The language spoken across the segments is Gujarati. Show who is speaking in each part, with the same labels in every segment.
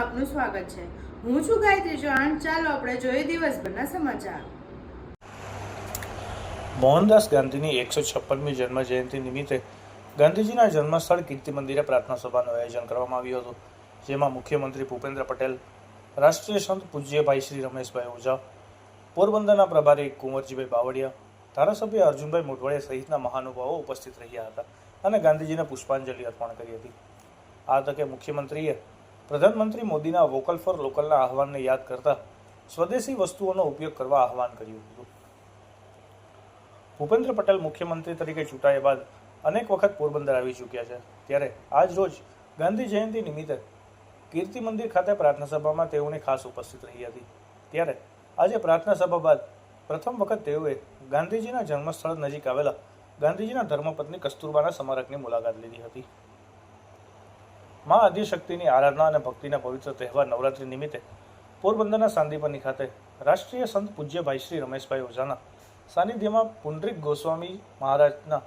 Speaker 1: આપનું સ્વાગત છે. હું છું ગાયત્રી ચૌહાણ. ચાલો આપણે જોઈએ દિવસભરના સમાચાર.
Speaker 2: મોહનદાસ ગાંધીની એકસો છપ્પનમી જન્મ જયંતિ નિમિત્તે ગાંધીજીના જન્મસ્થળ કીર્તિ મંદિરે પ્રાર્થના સભાનું આયોજન કરવામાં આવ્યું હતું, જેમાં મુખ્યમંત્રી ભૂપેન્દ્ર પટેલ, રાષ્ટ્રીય સંત પૂજ્યભાઈ શ્રી રમેશભાઈ ઓઝા પોરબંદરના પ્રભારી કુંવરજીભાઈ બાવળિયા, ધારાસભ્ય અર્જુનભાઈ મોઢવાડિયા સહિતના મહાનુભાવો ઉપસ્થિત રહ્યા હતા અને ગાંધીજીને પુષ્પાંજલિ અર્પણ કરી હતી. આ તકે મુખ્યમંત્રીએ પ્રધાનમંત્રી મોદીના વોકલ ફોર લોકલના આહવાનને યાદ કરતા સ્વદેશી વસ્તુઓનો ઉપયોગ કરવા આહવાન કર્યું હતું. ભૂપેન્દ્ર પટેલ મુખ્યમંત્રી તરીકે ચૂંટાયા બાદ અનેક વખત પોરબંદર આવી ચૂક્યા છે. ત્યારે આજ રોજ ગાંધી જયંતિ નિમિત્તે કીર્તિ મંદિર ખાતે પ્રાર્થના સભામાં તેઓની ખાસ ઉપસ્થિત રહી હતી. ત્યારે આજે પ્રાર્થના સભા બાદ પ્રથમ વખત તેઓએ ગાંધીજીના જન્મસ્થળ નજીક આવેલા ગાંધીજીના ધર્મપત્ની કસ્તુરબાના સ્મારકની મુલાકાત લીધી હતી. મા આદિશક્તિની આરાધના અને ભક્તિના પવિત્ર તહેવાર નવરાત્રિ નિમિત્તે પોરબંદરના સાંદીપની ખાતે રાષ્ટ્રીય સંત પૂજ્યભાઈ શ્રી રમેશભાઈ ઓઝાના સાનિધ્યમાં પુંડરીક ગોસ્વામી મહારાજના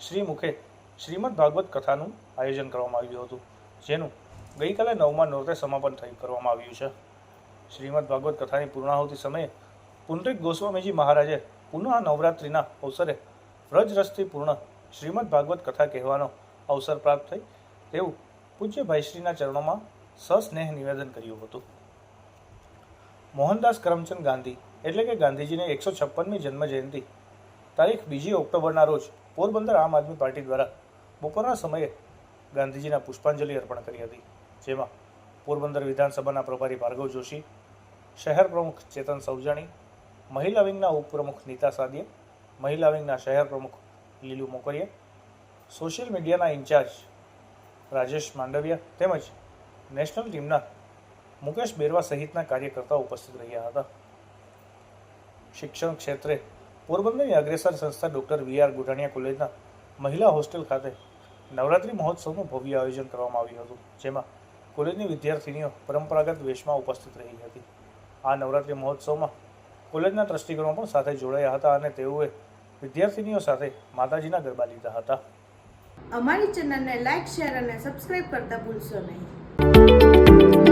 Speaker 2: શ્રી મુખે શ્રીમદ ભાગવત કથાનું આયોજન કરવામાં આવ્યું હતું, જેનું ગઈકાલે નવમા નોરતે સમાપન થઈ કરવામાં આવ્યું છે. શ્રીમદ ભાગવત કથાની પૂર્ણાહુતિ સમયે પુંડરીક ગોસ્વામીજી મહારાજે પુનઃ નવરાત્રિના અવસરે વ્રજરસથી પૂર્ણ શ્રીમદ ભાગવત કથા કહેવાનો અવસર પ્રાપ્ત થઈ, તેવું પૂજ્ય ભાઈશ્રીના ચરણોમાં સસ્નેહ નિવેદન કર્યું હતું. મોહનદાસ કરમચંદ ગાંધી એટલે કે ગાંધીજીને એકસો છપ્પનમી જન્મ જયંતિ તારીખ બીજી ઓક્ટોબરના રોજ પોરબંદર આમ આદમી પાર્ટી દ્વારા બપોરના સમયે ગાંધીજીના પુષ્પાંજલિ અર્પણ કરી હતી, જેમાં પોરબંદર વિધાનસભાના પ્રભારી ભાર્ગવ જોશી, શહેર પ્રમુખ ચેતન સૌજાણી મહિલા વિંગના ઉપપ્રમુખ નીતા સાદિયા, મહિલા વિંગના શહેર પ્રમુખ લીલુ મોકરિયા, સોશિયલ મીડિયાના ઇન્ચાર્જ રાજેશ માંડવિયા તેમજ નેશનલ ટીમના મુકેશ બેરવા સહિતના કાર્યકર્તાઓ ઉપસ્થિત રહ્યા હતા. શિક્ષણ ક્ષેત્રે પોરબંદરની અગ્રેસર સંસ્થા ડૉક્ટર વી આર ગુઢાણીયા કોલેજના મહિલા હોસ્ટેલ ખાતે નવરાત્રિ મહોત્સવનું ભવ્ય આયોજન કરવામાં આવ્યું હતું, જેમાં કોલેજની વિદ્યાર્થીનીઓ પરંપરાગત વેશમાં ઉપસ્થિત રહી હતી. આ નવરાત્રિ મહોત્સવમાં કોલેજના ટ્રસ્ટીગણો પણ સાથે જોડાયા હતા અને તેઓએ વિદ્યાર્થીનીઓ સાથે માતાજીના ગરબા લીધા હતા.
Speaker 1: અમારી ચેનલને લાઇક શેર અને સબસ્ક્રાઈબ કરતા ભૂલશો નહીં.